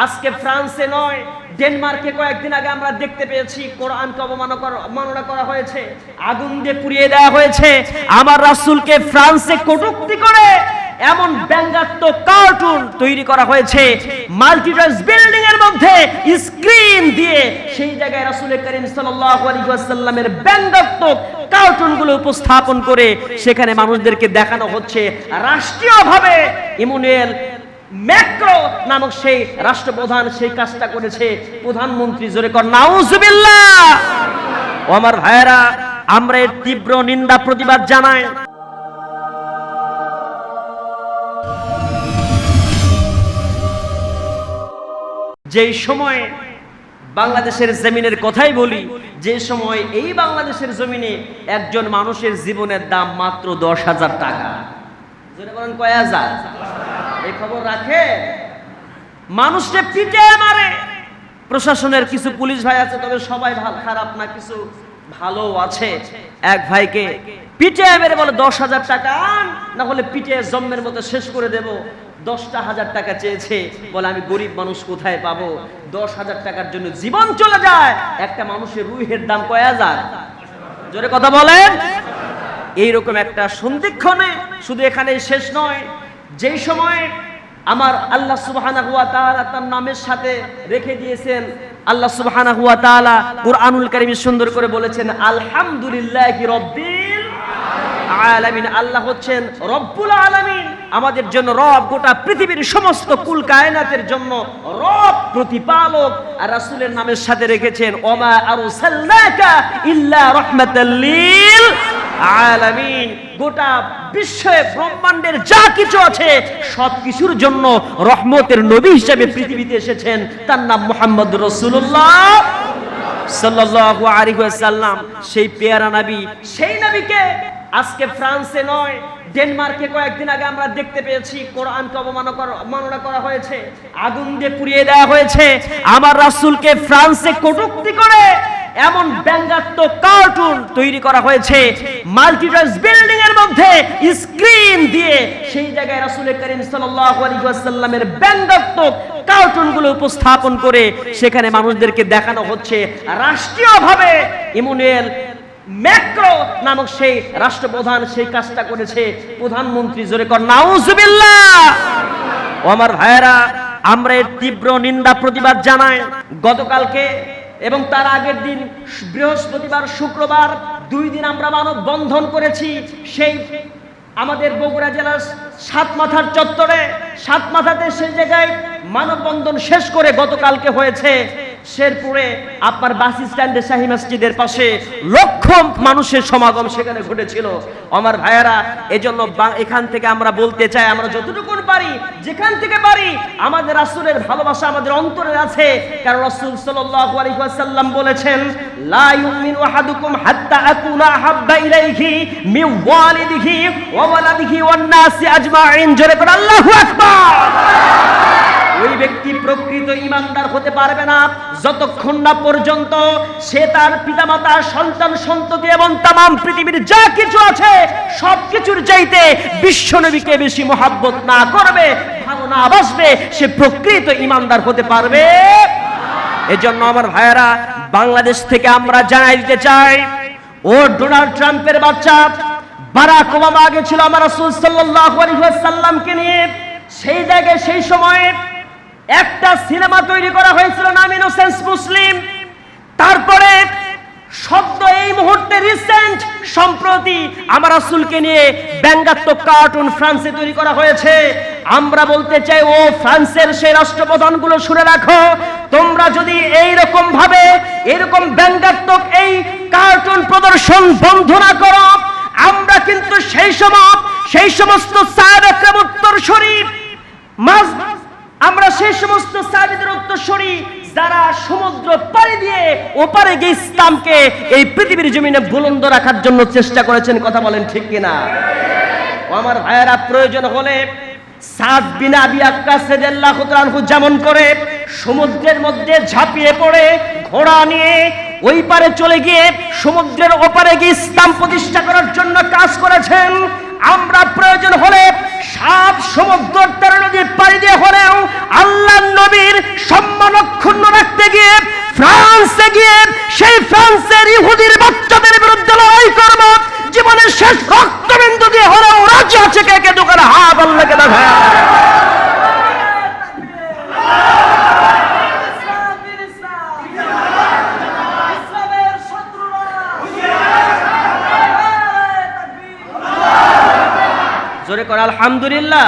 আজকে ফ্রান্সে নয়, ডেনমার্কে কয়েকদিন আগে আমরা দেখতে পেয়েছি, কোরআনকে অবমাননা করা- হয়েছে, আগুন দিয়ে পুড়িয়ে দেওয়া হয়েছে। আমার রাসূলকে ফ্রান্সে কটুক্তি করে এমন ব্যঙ্গাত্মক কার্টুন তৈরি করা হয়েছে মাল্টিটাস বিল্ডিং এর মধ্যে স্ক্রিন দিয়ে সেই জায়গায় রাসূল করিম ওয়াসাল্লামের ব্যঙ্গাত্মক কার্টুনগুলো উপস্থাপন করে সেখানে মানুষদেরকে দেখানো হচ্ছে। রাষ্ট্রীয়ভাবে ইমুনুয়েল ম্যাক্রো নামক সেই রাষ্ট্রপ্রধান সেই কাজটা করেছে। প্রধানমন্ত্রী জোরে কর, নাউজুবিল্লাহ। ও আমার ভাইয়েরা, আমরা এর তীব্র নিন্দা, প্রতিবাদ জানাই। যেই সময়ে বাংলাদেশের জমিনের কথাই বলি, যে সময় এই বাংলাদেশের জমিনে একজন মানুষের জীবনের দাম মাত্র দশ হাজার টাকা। বলেন কয় হাজার? এই খবর রাখে? মানুষকে পিটে মারে। প্রশাসনের কিছু পুলিশ ভাই আছে, তবে সবাই ভালো খারাপ না, কিছু ভালো আছে। এক ভাইকে পিটে মেরে বলে, দশ হাজার টাকা আন, না হলে পিটে জম্মের মতো শেষ করে দেব। দশটা হাজার টাকা চেয়েছে, বলে, আমি গরিব মানুষ কোথায় পাবো? দশ হাজার টাকার জন্য জীবন চলে যায়। একটা মানুষের রুহের দাম কয় হাজার? জোরে কথা বলেন। এইরকম একটা সন্ধিক্ষণে শুধু এখানে শেষ নয় যেই সময় আমার আল্লাহ তাআলা তার নামের সাথে রেখে দিয়েছেন, আল্লাহ সুবহানাহু ওয়া তাআলা কুরআনুল কারীমে সুন্দর করে বলেছেন, আলহামদুলিল্লাহি রাব্বিল আলামিন। আল্লাহ হচ্ছেন রব্বুল আলামিন। আমাদের জন্য রব গোটা পৃথিবীর সমস্ত কুল কায়নাতের জন্য রব প্রতিপালক। আর রাসূলের নামের সাথে রেখেছেন, ওমা আরসালনাকা ইল্লা রাহমাতাল লিল আলামিন, গোটা বিশ্বে ব্রহ্মাণ্ডের যা কিছু আছে সব জন্য রহমতের নবী হিসেবে পৃথিবীতে এসেছেন। তার নাম মোহাম্মদ রসুল্লাহ সাল্লাল্লাহু আলাইহি ওয়াসাল্লাম। সেই পেয়ারা নবী, সেই নবীকে আজকে ফ্রান্সে নয়, ডেনমার্কে কয়েকদিন আগে আমরা দেখতে পেয়েছি, কোরআনকে অবমাননা করা করা হয়েছে, আগুন দিয়ে পুড়িয়ে দেওয়া হয়েছে। আমার রাসূলকে ফ্রান্সে কটূক্তি করে এমন ব্যঙ্গাত্মক কার্টুন তৈরি করা হয়েছে। মাল্টিটাস বিল্ডিং এর মধ্যে স্ক্রিন দিয়ে সেই জায়গায় রাসূল করিম সাল্লাল্লাহু আলাইহি ওয়াসাল্লামের ব্যঙ্গাত্মক কার্টুনগুলো উপস্থাপন করে সেখানে মানুষদেরকে দেখানো হচ্ছে। রাষ্ট্রীয়ভাবে ইমুনুয়েল ম্যাক্রো নামক সেই রাষ্ট্রপ্রধান সেই কাজটা করেছে। প্রধানমন্ত্রী জোরে কর, নাউজুবিল্লাহ! আমার ভাইয়েরা, আমরা এর তীব্র নিন্দা প্রতিবাদ জানাই। গতকালকে এবং তার আগের দিন বৃহস্পতিবার, শুক্রবার, দুই দিন আমরা মানব বন্ধন করেছি। সেই আমাদের বগুড়া জেলার সাত মাথার চত্বরে সাত মাথাতে সেই জায়গায় মানববন্ধন শেষ করে গতকালকে হয়েছে। শেরপুরে আপনার বাস স্ট্যান্ডে শাহী মসজিদের পাশে লক্ষ মানুষের সমাগম সেখানে ঘটেছিল। আমার ভাইয়ারা, এজন্য এখান থেকে আমরা বলতে চাই, আমরা যতটুকু পারি, যেখান থেকে পারি, আমাদের রাসূলের ভালোবাসা আমাদের অন্তরে আছে। কারণ রাসূল ওয়াসাল্লাম বলেছেন, লা হাত্তা জোরে আল্লাহু আকবার! ওই ব্যক্তি প্রকৃত ইমানদার হতে পারবে না। যতক্ষণ না পর্যন্ত সে তার পিতামাতা, সন্তান, সন্ততি এবং তাম পৃথিবীর যা কিছু আছে সব কিছুর চাইতে বিশ্বনবীকে বেশি মহাব্বত না করবে ভালো না বাসবে সে প্রকৃত ইমানদার হতে পারবে। এজন্য আমার ভাইয়েরা, বাংলাদেশ থেকে আমরা জানাই দিতে চাই, ও ডোনাল্ড ট্রাম্পের বাচ্চা, বারাক ওবামা আগে ছিল আমার রাসূল সাল্লাল্লাহু আলাইহি ওয়াসাল্লামকে নিয়ে, সেই জায়গায়, সেই সময়ে একটা সিনেমা তৈরি করা হয়েছিল নাম ইনোসেন্স মুসলিম। তারপরে শব্দ এই মুহূর্তে রিসেন্ট সম্প্রতি আমার রাসূলকে নিয়ে ব্যঙ্গাত্মক কার্টুন ফ্রান্সে তৈরি করা হয়েছে। আমরা বলতে চাই, ও ফ্রান্সের সেই রাষ্ট্রপ্রধানগুলো শুনে রাখো, তোমরা যদি এই রকম ভাবে, এরকম ব্যঙ্গাত্মক এই কার্টুন প্রদর্শন বন্ধ না করো, আমরা কিন্তু সেই সময়, সেই সমস্ত সাহাবাকরাম উত্তর শরীফ মাঝ আমরা সেই সমস্ত সাহাবীদের উত্তরসূরি যারা সমুদ্র পাড়ি দিয়ে ওপারে গিয়ে ইসলামকে এই পৃথিবীর জমিনে বুলন্দ রাখার জন্য চেষ্টা করেছেন, কথা বলেন ঠিক কিনা? আমার ভাইয়েরা, প্রয়োজন হলে সাদ বিন আবি আক্কাস রাদিয়াল্লাহু তাআলা যেমন করে সমুদ্রের মধ্যে ঝাঁপিয়ে পড়ে, ঘোড়া নিয়ে ওই পারে চলে গিয়ে সমুদ্রের ওপারে গিয়ে ইসলাম প্রতিষ্ঠা করার জন্য কাজ করেছেন, আমরা প্রয়োজন হলে শেষ রক্তবিন্দু দিয়ে হলেও রাজি আছে কে কে দোকানে হাত আল্লাহকে দেখা জোরে আলহামদুলিল্লাহ।